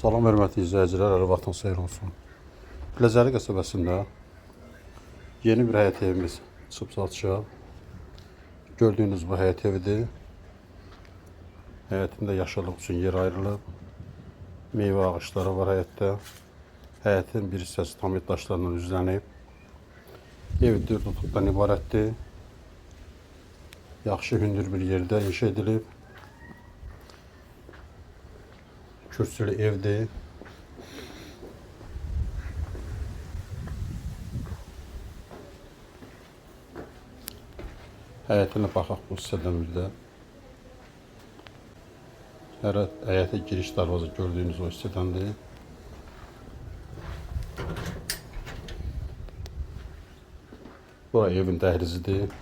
Salam hörmətli izləyicilər, hər vaxtınız xeyir olsun. Ləzəri qəsəbəsində yeni bir həyət evimiz çıxıb satışa. Gördüyünüz bu həyət evidir. Həyətində yaşılıq üçün yer ayrılıb. Meyvə ağaçları var həyətdə. Həyətin bir hissəsi tam daşlarla üzlənib. Ev dörd otaqdan ibarətdir. Yaxşı hündür bir yerdə inşa edilib. Kürsülü evdir. Həyətinə baxaq bu hissədən. Hər həyətə giriş darvaza gördüyünüz o hissədəndir. Bura evin dəhlizidir.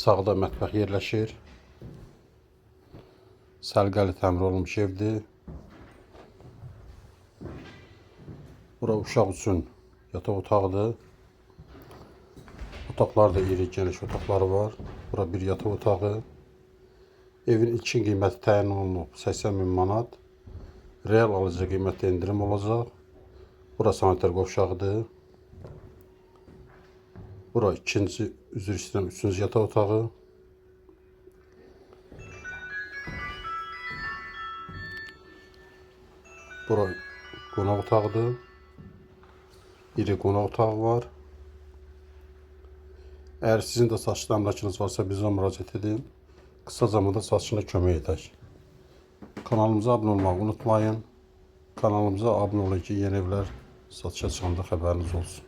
Sağda mətbəx yerləşir. Səlqəli təmir olunmuş evdir. Bura uşaq üçün yataq otağıdır. Otaqlar da iri, geniş otaqları var. Bura bir yataq otağı. Evin ilkin qiyməti təyin olunub 80 min manat. Real alıcı qiymətdə indirim olacaq. Bura sanitar qovşağıdır. Bura ikinci, üzr istəyirəm, üçüncü yataq otağı. Bura qonaq otağıdır. İri qonaq otağı var. Əgər sizin də saçlı əmlakınız varsa bizə müraciət edin. Qısa zamanda satışına kömək edək. Kanalımıza abunə olmağı unutmayın. Kanalımıza abunə olun ki, yeni evlər satışa çıxanda xəbəriniz olsun.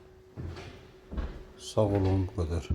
Sağ olun, bu qədər.